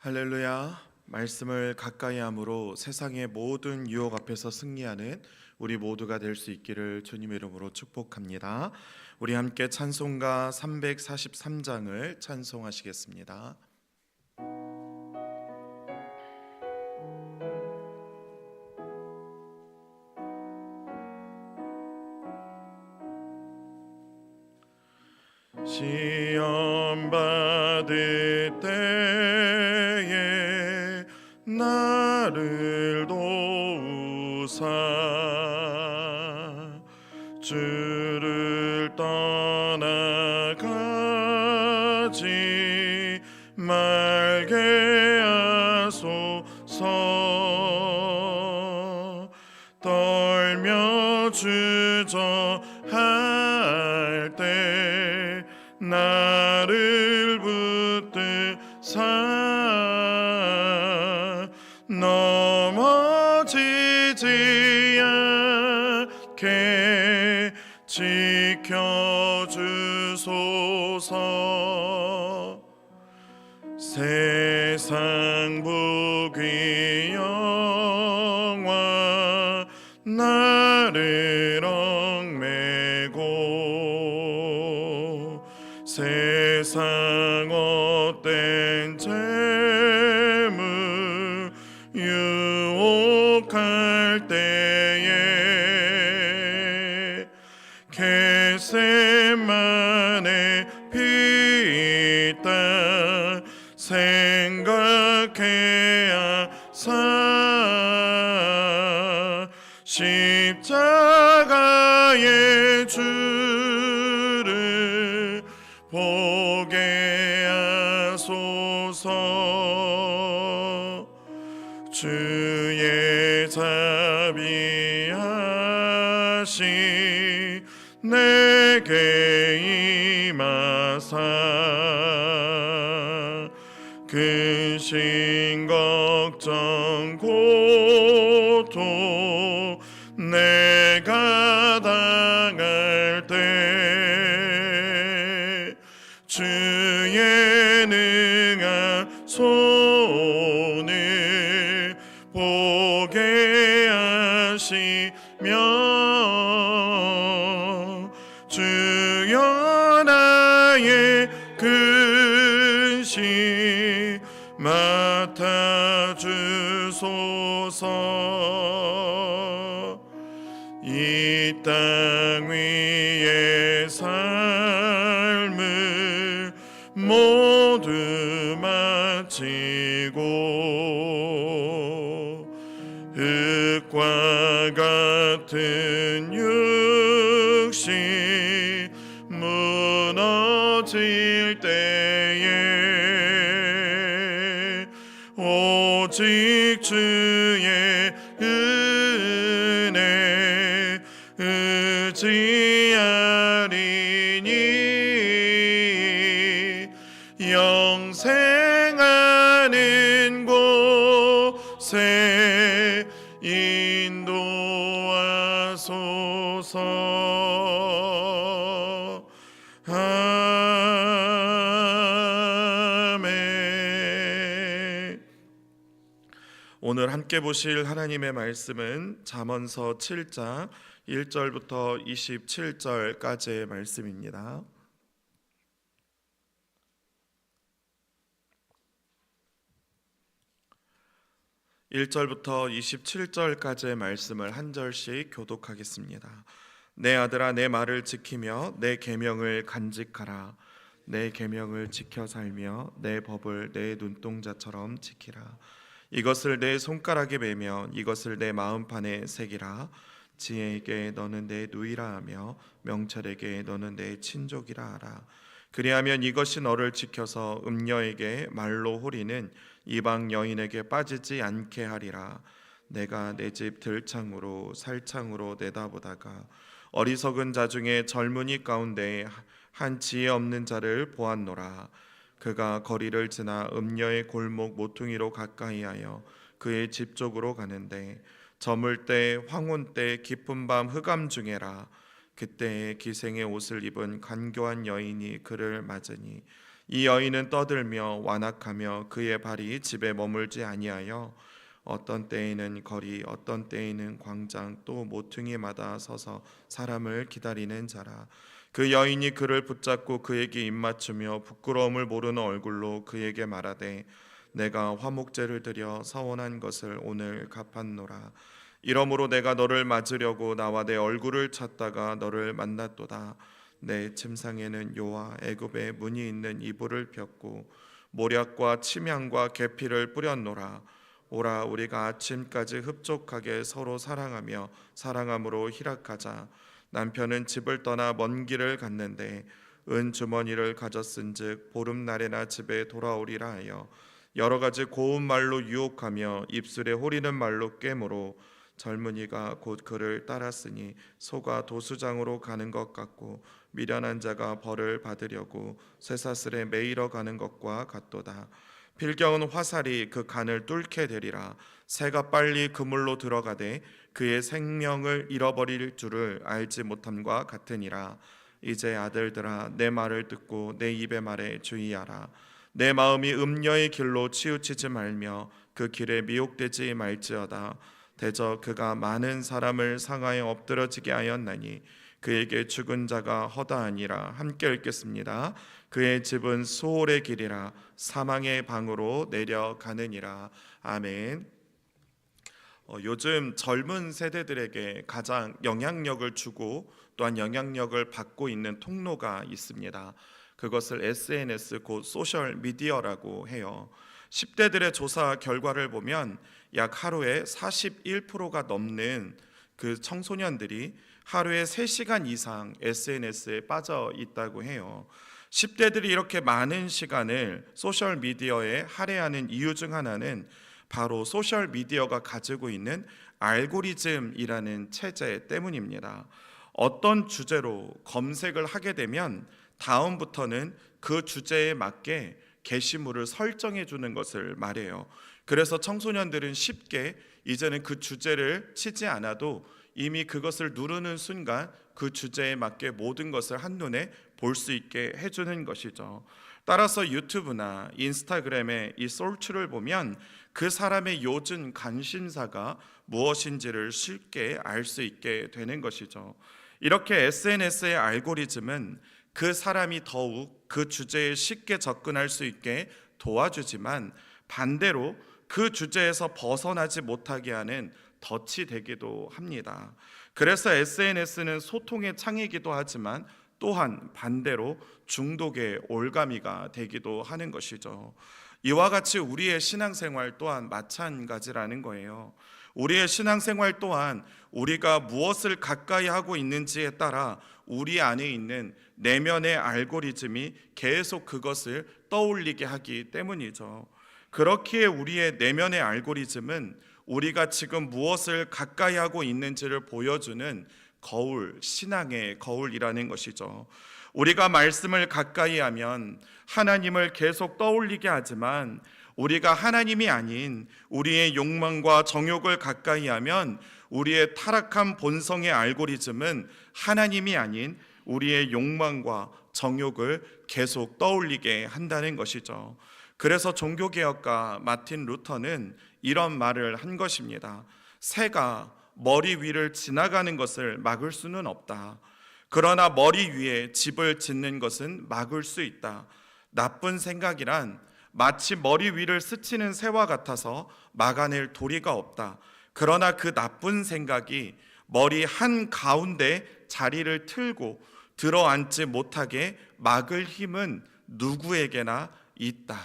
할렐루야. 말씀을 가까이 함으로 세상의 모든 유혹 앞에서 승리하는 우리 모두가 될 수 있기를 주님의 이름으로 축복합니다. 우리 함께 찬송가 343장을 찬송하시겠습니다. 시험 받을 때 도 지켜주소서. 세상 부귀 십자가의 주 손 무너질 때에 오직 주 함께 보실 하나님의 말씀은 잠언서 7장 1절부터 27절까지의 말씀입니다. 1절부터 27절까지의 말씀을 한 절씩 교독하겠습니다. 내 아들아 내 말을 지키며 내 계명을 간직하라. 내 계명을 지켜 살며 내 법을 내 눈동자처럼 지키라. 이것을 내 손가락에 매며 이것을 내 마음판에 새기라. 지혜에게 너는 내 누이라 하며 명철에게 너는 내 친족이라 하라. 그리하면 이것이 너를 지켜서 음녀에게 말로 호리는 이방 여인에게 빠지지 않게 하리라. 내가 내 집 들창으로 살창으로 내다보다가 어리석은 자 중에 젊은이 가운데 한 지혜 없는 자를 보았노라. 그가 거리를 지나 음녀의 골목 모퉁이로 가까이하여 그의 집 쪽으로 가는데 저물 때 황혼 때 깊은 밤 흑암 중에라. 그때에 기생의 옷을 입은 간교한 여인이 그를 맞으니 이 여인은 떠들며 완악하며 그의 발이 집에 머물지 아니하여 어떤 때에는 거리 어떤 때에는 광장 또 모퉁이마다 서서 사람을 기다리는 자라 그 여인이 그를 붙잡고 그에게 입맞추며 부끄러움을 모르는 얼굴로 그에게 말하되 내가 화목제를 드려 서원한 것을 오늘 갚았노라. 이러므로 내가 너를 맞으려고 나와 내 얼굴을 찾다가 너를 만났도다. 내 침상에는 요와 애굽의 문이 있는 이불을 폈고 모략과 침향과 계피를 뿌렸노라. 오라 우리가 아침까지 흡족하게 서로 사랑하며 사랑함으로 희락하자 남편은 집을 떠나 먼 길을 갔는데 은 주머니를 가졌은즉 보름 날에나 집에 돌아오리라 하여 여러 가지 고운 말로 유혹하며 입술에 호리는 말로 꿰므로 젊은이가 곧 그를 따랐으니 소가 도수장으로 가는 것 같고 미련한 자가 벌을 받으려고 쇠사슬에 매이러 가는 것과 같도다. 필경은 화살이 그 간을 뚫게 되리라. 새가 빨리 그물로 들어가되 그의 생명을 잃어버릴 줄을 알지 못함과 같으니라. 이제 아들들아 내 말을 듣고 내 입의 말에 주의하라. 내 마음이 음녀의 길로 치우치지 말며 그 길에 미혹되지 말지어다. 대저 그가 많은 사람을 상하에 엎드러지게 하였나니 그에게 죽은 자가 허다하니라 함께 읽겠습니다. 그의 집은 수홀의 길이라 사망의 방으로 내려가느니라 아멘. 어, 요즘 젊은 세대들에게 가장 영향력을 주고 또한 영향력을 받고 있는 통로가 있습니다. 그것을 SNS 곧 소셜 미디어라고 해요. 10대들의 조사 결과를 보면 약 하루에 41%가 넘는 그 청소년들이 하루에 3시간 이상 SNS에 빠져 있다고 해요. 10대들이 이렇게 많은 시간을 소셜 미디어에 할애하는 이유 중 하나는 바로 소셜 미디어가 가지고 있는 알고리즘이라는 체제 때문입니다. 어떤 주제로 검색을 하게 되면 다음부터는 그 주제에 맞게 게시물을 설정해 주는 것을 말해요. 그래서 청소년들은 쉽게 이제는 그 주제를 치지 않아도 이미 그것을 누르는 순간 그 주제에 맞게 모든 것을 한눈에 볼 수 있게 해주는 것이죠. 따라서 유튜브나 인스타그램의 이 솔츠를 보면 그 사람의 요즘 관심사가 무엇인지를 쉽게 알 수 있게 되는 것이죠. 이렇게 SNS의 알고리즘은 그 사람이 더욱 그 주제에 쉽게 접근할 수 있게 도와주지만 반대로 그 주제에서 벗어나지 못하게 하는 덫이 되기도 합니다. 그래서 SNS는 소통의 창이기도 하지만 또한 반대로 중독의 올가미가 되기도 하는 것이죠. 이와 같이 우리의 신앙생활 또한 마찬가지라는 거예요. 우리의 신앙생활 또한 우리가 무엇을 가까이 하고 있는지에 따라 우리 안에 있는 내면의 알고리즘이 계속 그것을 떠올리게 하기 때문이죠. 그렇기에 우리의 내면의 알고리즘은 우리가 지금 무엇을 가까이 하고 있는지를 보여주는 거울, 신앙의 거울이라는 것이죠. 우리가 말씀을 가까이 하면 하나님을 계속 떠올리게 하지만 우리가 하나님이 아닌 우리의 욕망과 정욕을 가까이 하면 우리의 타락한 본성의 알고리즘은 하나님이 아닌 우리의 욕망과 정욕을 계속 떠올리게 한다는 것이죠. 그래서 종교개혁가 마틴 루터는 이런 말을 한 것입니다. 새가 머리 위를 지나가는 것을 막을 수는 없다. 그러나 머리 위에 집을 짓는 것은 막을 수 있다. 나쁜 생각이란 마치 머리 위를 스치는 새와 같아서 막아낼 도리가 없다. 그러나 그 나쁜 생각이 머리 한 가운데 자리를 틀고 들어앉지 못하게 막을 힘은 누구에게나 있다.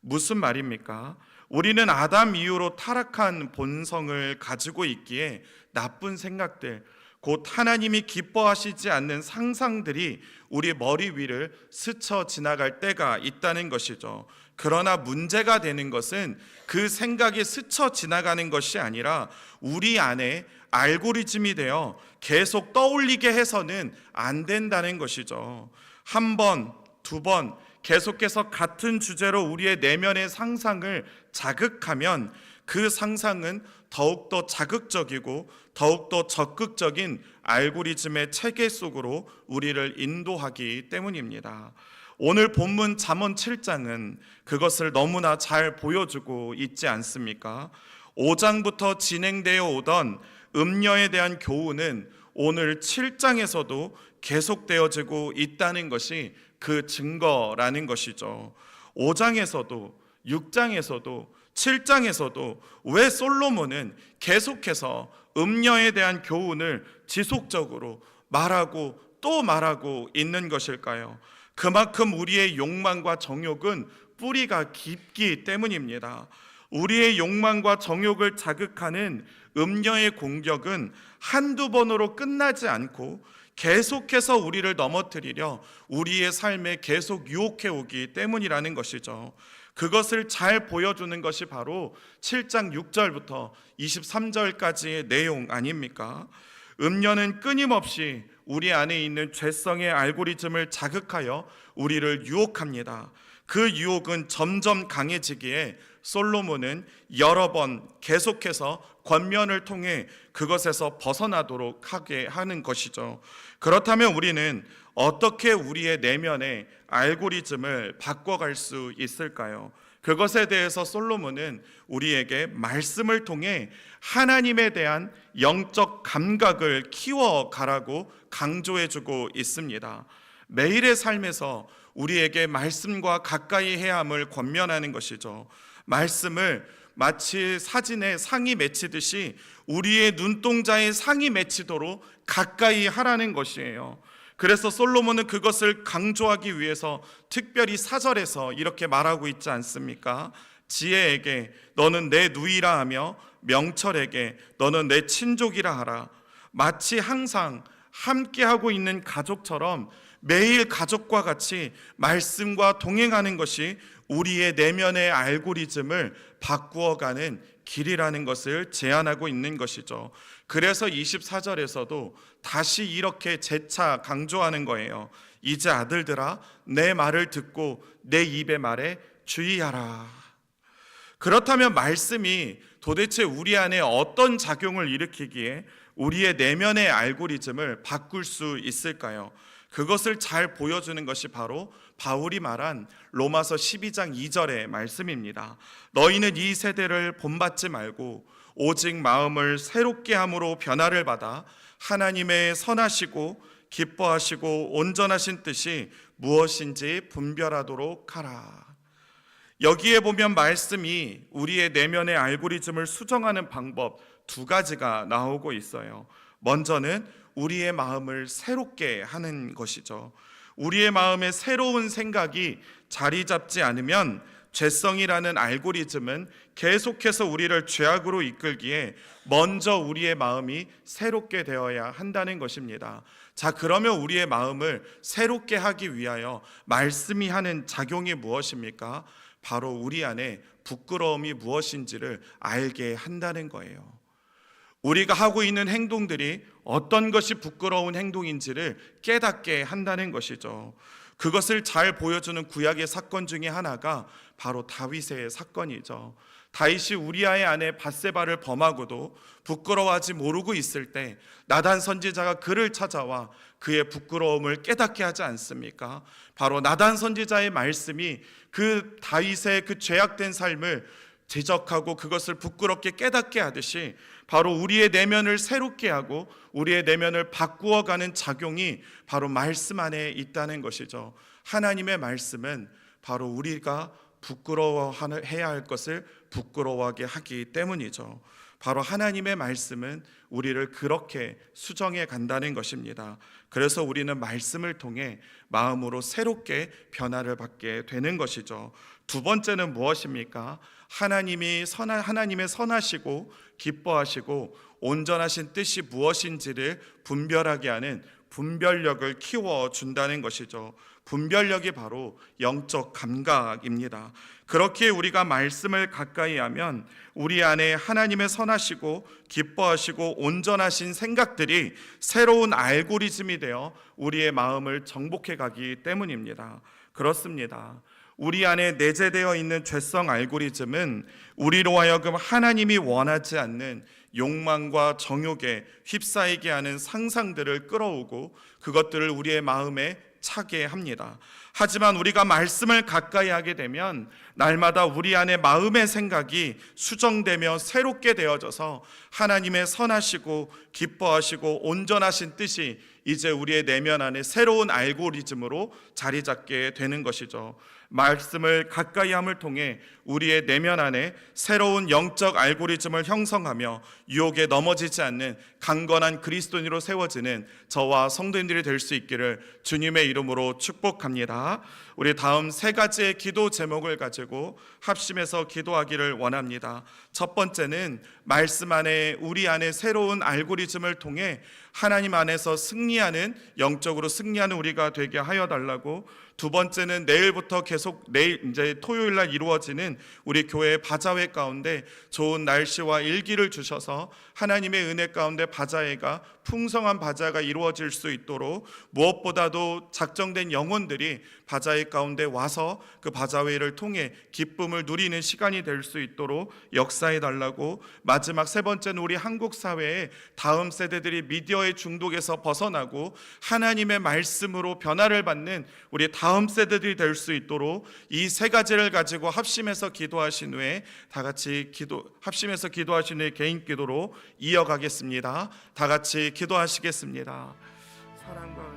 무슨 말입니까? 우리는 아담 이후로 타락한 본성을 가지고 있기에 나쁜 생각들, 곧 하나님이 기뻐하시지 않는 상상들이 우리 머리 위를 스쳐 지나갈 때가 있다는 것이죠. 그러나 문제가 되는 것은 그 생각이 스쳐 지나가는 것이 아니라 우리 안에 알고리즘이 되어 계속 떠올리게 해서는 안 된다는 것이죠. 한 번, 두 번, 계속해서 같은 주제로 우리의 내면의 상상을 자극하면 그 상상은 더욱더 자극적이고 더욱더 적극적인 알고리즘의 체계 속으로 우리를 인도하기 때문입니다. 오늘 본문 잠언 7장은 그것을 너무나 잘 보여주고 있지 않습니까? 5장부터 진행되어 오던 음녀에 대한 교훈은 오늘 7장에서도 계속되어지고 있다는 것이 그 증거라는 것이죠. 5장에서도 6장에서도 7장에서도 왜 솔로몬은 계속해서 음녀에 대한 교훈을 지속적으로 말하고 또 말하고 있는 것일까요? 그만큼 우리의 욕망과 정욕은 뿌리가 깊기 때문입니다. 우리의 욕망과 정욕을 자극하는 음녀의 공격은 한두 번으로 끝나지 않고 계속해서 우리를 넘어뜨리려 우리의 삶에 계속 유혹해 오기 때문이라는 것이죠. 그것을 잘 보여주는 것이 바로 7장 6절부터 23절까지의 내용 아닙니까? 음녀는 끊임없이 우리 안에 있는 죄성의 알고리즘을 자극하여 우리를 유혹합니다. 그 유혹은 점점 강해지기에 솔로몬은 여러 번 계속해서 권면을 통해 그것에서 벗어나도록 하게 하는 것이죠. 그렇다면 우리는 어떻게 우리의 내면의 알고리즘을 바꿔갈 수 있을까요? 그것에 대해서 솔로몬은 우리에게 말씀을 통해 하나님에 대한 영적 감각을 키워가라고 강조해주고 있습니다. 매일의 삶에서 우리에게 말씀과 가까이 해야 함을 권면하는 것이죠. 말씀을 마치 사진에 상이 맺히듯이 우리의 눈동자에 상이 맺히도록 가까이 하라는 것이에요. 그래서 솔로몬은 그것을 강조하기 위해서 특별히 사절에서 이렇게 말하고 있지 않습니까? 지혜에게 너는 내 누이라 하며 명철에게 너는 내 친족이라 하라. 마치 항상 함께하고 있는 가족처럼 매일 가족과 같이 말씀과 동행하는 것이 우리의 내면의 알고리즘을 바꾸어가는 길이라는 것을 제안하고 있는 것이죠. 그래서 24절에서도 다시 이렇게 재차 강조하는 거예요. 이제 아들들아, 내 말을 듣고 내 입의 말에 주의하라. 그렇다면 말씀이 도대체 우리 안에 어떤 작용을 일으키기에 우리의 내면의 알고리즘을 바꿀 수 있을까요? 그것을 잘 보여주는 것이 바로 바울이 말한 로마서 12장 2절의 말씀입니다. 너희는 이 세대를 본받지 말고 오직 마음을 새롭게 함으로 변화를 받아 하나님의 선하시고 기뻐하시고 온전하신 뜻이 무엇인지 분별하도록 하라. 여기에 보면 말씀이 우리의 내면의 알고리즘을 수정하는 방법 두 가지가 나오고 있어요. 먼저는 우리의 마음을 새롭게 하는 것이죠. 우리의 마음에 새로운 생각이 자리 잡지 않으면 죄성이라는 알고리즘은 계속해서 우리를 죄악으로 이끌기에 먼저 우리의 마음이 새롭게 되어야 한다는 것입니다. 자, 그러면 우리의 마음을 새롭게 하기 위하여 말씀이 하는 작용이 무엇입니까? 바로 우리 안에 부끄러움이 무엇인지를 알게 한다는 거예요. 우리가 하고 있는 행동들이 어떤 것이 부끄러운 행동인지를 깨닫게 한다는 것이죠. 그것을 잘 보여주는 구약의 사건 중에 하나가 바로 다윗의 사건이죠. 다윗이 우리아의 아내 바세바를 범하고도 부끄러워하지 모르고 있을 때 나단 선지자가 그를 찾아와 그의 부끄러움을 깨닫게 하지 않습니까? 바로 나단 선지자의 말씀이 그 다윗의 그 죄악된 삶을 지적하고 그것을 부끄럽게 깨닫게 하듯이 바로 우리의 내면을 새롭게 하고 우리의 내면을 바꾸어 가는 작용이 바로 말씀 안에 있다는 것이죠. 하나님의 말씀은 바로 우리가 부끄러워해야 할 것을 부끄러워하게 하기 때문이죠. 바로 하나님의 말씀은 우리를 그렇게 수정해 간다는 것입니다. 그래서 우리는 말씀을 통해 마음으로 새롭게 변화를 받게 되는 것이죠. 두 번째는 무엇입니까? 하나님이 선하, 하나님의 선하시고 기뻐하시고 온전하신 뜻이 무엇인지를 분별하게 하는 분별력을 키워 준다는 것이죠. 분별력이 바로 영적 감각입니다. 그렇게 우리가 말씀을 가까이 하면 우리 안에 하나님의 선하시고 기뻐하시고 온전하신 생각들이 새로운 알고리즘이 되어 우리의 마음을 정복해 가기 때문입니다. 그렇습니다. 우리 안에 내재되어 있는 죄성 알고리즘은 우리로 하여금 하나님이 원하지 않는 욕망과 정욕에 휩싸이게 하는 상상들을 끌어오고 그것들을 우리의 마음에 차게 합니다. 하지만 우리가 말씀을 가까이 하게 되면 날마다 우리 안에 마음의 생각이 수정되며 새롭게 되어져서 하나님의 선하시고 기뻐하시고 온전하신 뜻이 이제 우리의 내면 안에 새로운 알고리즘으로 자리 잡게 되는 것이죠. 말씀을 가까이 함을 통해 우리의 내면 안에 새로운 영적 알고리즘을 형성하며 유혹에 넘어지지 않는 강건한 그리스도인으로 세워지는 저와 성도님들이 될 수 있기를 주님의 이름으로 축복합니다. 우리 다음 세 가지의 기도 제목을 가지고 합심해서 기도하기를 원합니다. 첫 번째는 말씀 안에 우리 안에 새로운 알고리즘을 통해 하나님 안에서 승리하는 영적으로 승리하는 우리가 되게 하여 달라고 두 번째는 내일부터 계속 내일 이제 토요일 날 이루어지는 우리 교회 바자회 가운데 좋은 날씨와 일기를 주셔서 하나님의 은혜 가운데 바자회가 풍성한 바자가 이루어질 수 있도록 무엇보다도 작정된 영혼들이 바자회 가운데 와서 그 바자회를 통해 기쁨을 누리는 시간이 될 수 있도록 역사해 달라고 마지막 세 번째는 우리 한국 사회에 다음 세대들이 미디어의 중독에서 벗어나고 하나님의 말씀으로 변화를 받는 우리 다음 세대들이 될 수 있도록 이 세 가지를 가지고 합심해서 기도하신 후에 다 같이 기도 합심해서 기도하신 후에 개인 기도로 이어가겠습니다. 다 같이 기도하시겠습니다. 사랑과